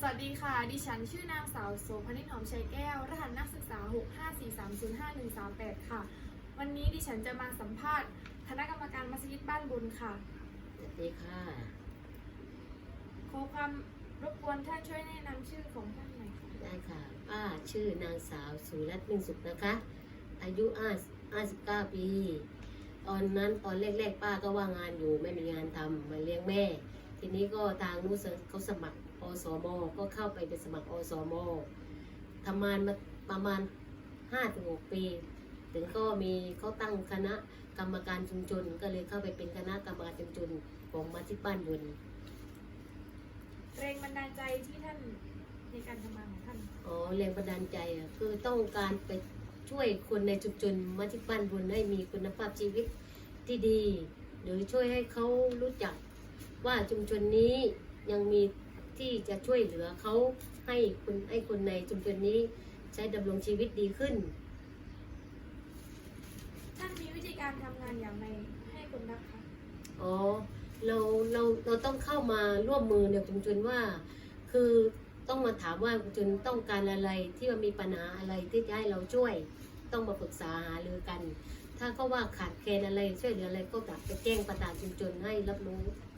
สวัสดีค่ะ ดิฉันชื่อนางสาวโสพนิชหอมชัยแก้ว รหัสนักศึกษา 654305138 ค่ะ วันนี้ดิฉันจะมาสัมภาษณ์คณะกรรมการมัสยิดบ้านบุญค่ะ สวัสดีค่ะ ขอความรบกวนท่านช่วยแนะนำชื่อของท่านหน่อยค่ะได้ค่ะ ป้าชื่อนางสาวสุรัตน์มิ่งสุขนะคะ อายุ59 ปี ตอนนั้นตอนแรกๆ ป้าก็ว่างงานอยู่ไม่มีงานทำมาเลี้ยงแม่ ทีนี้ก็ทางนู้นเขาสมัครอสมก็เข้าไปเป็นสมัครอสมทำงานมาประมาณ5-6ปี ถึงก็มีเขาตั้งคณะกรรมการชุมชนก็เลยเข้าไปเป็นคณะกรรมการชุมชนของมาที่บ้านบุญแรงบันดาลใจที่ท่านในการทำงานของท่าน อ๋อแรงบันดาลใจอะคือต้องการไปช่วยคนในชุมชนมาที่บ้านบุญให้มีคุณภาพชีวิตที่ดี หรือช่วยให้เขารู้จัก ว่าชุมชนนี้ยังมีที่จะช่วยเหลือเขาให้คนให้คนในชุมชนนี้ใช้ดำรงชีวิตดีขึ้น ท่านมีวิธีการทำงานอย่างไรให้คนรักคะอ๋อเราเราเราต้องเข้ามาร่วมมือในชุมชนว่า คือต้องมาถามว่าชุมชนต้องการอะไรที่มันมีปัญหาอะไรที่จะให้เราช่วย ต้องมาปรึกษาหารือกัน ถ้าเขาว่าขาดแคลนอะไรช่วยเหลืออะไรก็กลับไปแจ้งประธานชุมชนให้รับรู้ท่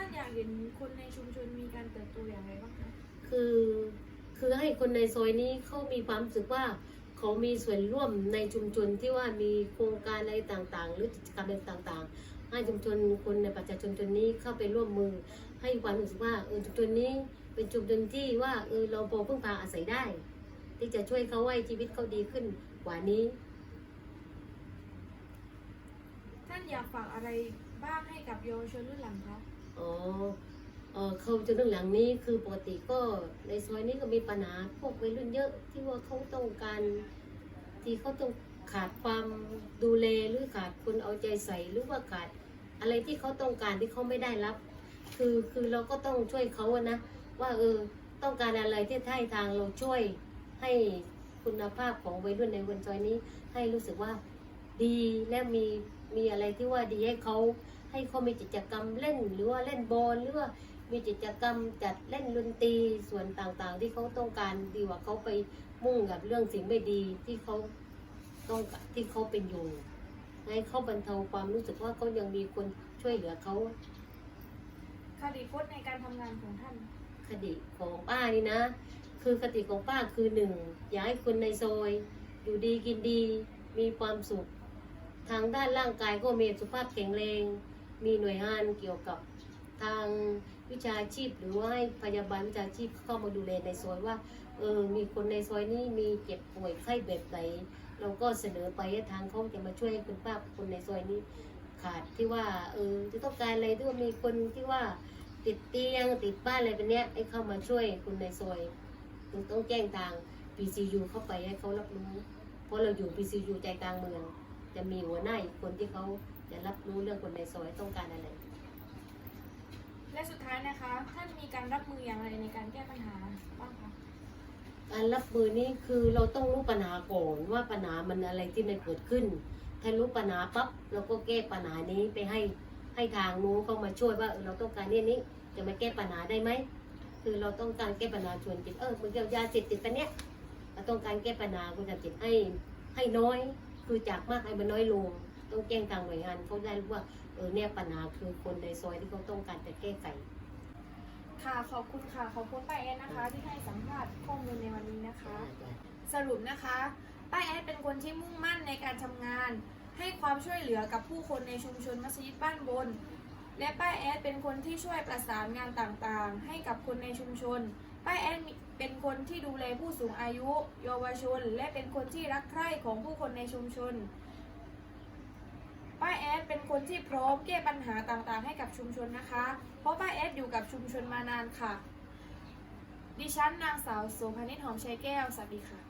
านอยากเห็นคนในชุมชนมีการเติบโตอย่างไรบ้างคะคือคือให้คนในซอยนี้เขามีความรู้สึกว่าเขามีส่วนร่วมในชุมชนที่ว่ามีโครงการอะไรต่างๆ หรือกิจกรรมอะไรต่างๆ ให้ชุมชนคนในประชาชนชนนี้เข้าไปร่วมมือ ให้ความรู้สึกว่าเออชุมชนนี้เป็นชุมชนที่ว่าเออเราพอพึ่งพาอาศัยได้ ที่จะช่วยเขาให้ชีวิตเขาดีขึ้นกว่านี้ ท่านอยากฝากอะไรบ้างให้กับเยาวชนรุ่นหลังคะ อ๋อเออเขาจะเรื่องหลังนี้คือปกติก็ในซอยนี้ก็มีปัญหาพวกวัยรุ่นเยอะที่ว่าเขาต้องการที่เขาต้องขาดความดูแลหรือขาดคนเอาใจใส่หรือว่าขาดอะไรที่เขาต้องการที่เขาไม่ได้รับ คือคือเราก็ต้องช่วยเขาอะนะว่าเออต้องการอะไรที่ให้ทางเราช่วยให้คุณภาพของวัยรุ่นในวันซอยนี้ให้รู้สึกว่าดีและมีมีอะไรที่ว่าดีให้เขา ให้เขามีกิจกรรมเล่นหรือว่าเล่นบอลหรือว่ามีกิจกรรมจัดเล่นดนตรีส่วนต่างๆ ที่เขาต้องการดีกว่าเขาไปมุ่งกับเรื่องสิ่งไม่ดีที่เขาต้องการที่เขาเป็นอยู่ให้เขาบรรเทาความรู้สึกว่าเขายังมีคนช่วยเหลือเขาคติพจน์ในการทำงานของท่านคติของป้านี่นะ คือคติของป้าคือหนึ่งอยากให้คนในซอยอยู่ดีกินดี มีความสุข ทางด้านร่างกายก็มีสุขภาพแข็งแรง มีหน่วยงานเกี่ยวกับทางวิชาชีพ หรือว่าให้พยาบาลวิชาชีพเข้ามาดูแลในซอยว่าเออมีคนในซอยนี้มีเจ็บป่วยไข้แบบไหนเราก็เสนอไปให้ทางเขาจะมาช่วยคุณป้าคนในซอยนี้ ขาดที่ว่าเออจะต้องการอะไรที่ว่ามีคนที่ว่าติดเตียงติดบ้านอะไรแบบเนี้ยให้เข้ามาช่วยคนในซอยต้องต้องแจ้งทาง PCU เข้าไปให้เขารับรู้ เพราะเราอยู่ PCU ใจกลางเมือง จะมีหัวหน้าอีกคนที่เขา จะรับรู้เรื่องคนในซอยต้องการอะไร และสุดท้ายนะคะท่านมีการรับมืออย่างไรในการแก้ปัญหาบ้างคะการรับมือนี่คือเราต้องรู้ปัญหาก่อนว่าปัญหามันอะไรที่มันเกิดขึ้น ถ้ารู้ปัญหาปั๊บเราก็แก้ปัญหานี้ไปให้ให้ทางนู้นเข้ามาช่วยว่าเออเราต้องการเนี่ยนี้จะมาแก้ปัญหาได้ไหมคือเราต้องการแก้ปัญหาชวนจิตเออเหมือนกับยาเสพติดปันเนี้ยเราต้องการแก้ปัญหาคุณยาเสพติดให้ให้น้อย คือจากมากให้มันน้อยลง ต้องแจ้งทางหน่วยงานเขาได้รู้ว่าเออเนี่ยปัญหาคือคนในซอยที่เขาต้องการจะแก้ไขค่ะขอบคุณค่ะขอบคุณป้าแอนนะคะ ที่ให้สัมภาษณ์ข้อมูลในวันนี้นะคะ สรุปนะคะป้าแอดเป็นคนที่มุ่งมั่นในการทำงาน ให้ความช่วยเหลือกับผู้คนในชุมชนมัสยิดบ้านบน และป้าแอดเป็นคนที่ช่วยประสานงานต่างๆ ให้กับคนในชุมชน ป้าแอดมีเป็นคนที่ดูแลผู้สูงอายุ เยาวชน และเป็นคนที่รักใคร่ของผู้คนในชุมชนป้าแอด เป็นคนที่พร้อมแก้ปัญหาต่างๆ ให้กับชุมชนนะคะ เพราะป้าแอดอยู่กับชุมชนมานานค่ะ ดิฉันนางสาวโสภณิชหอมชัยแก้ว สวัสดีค่ะ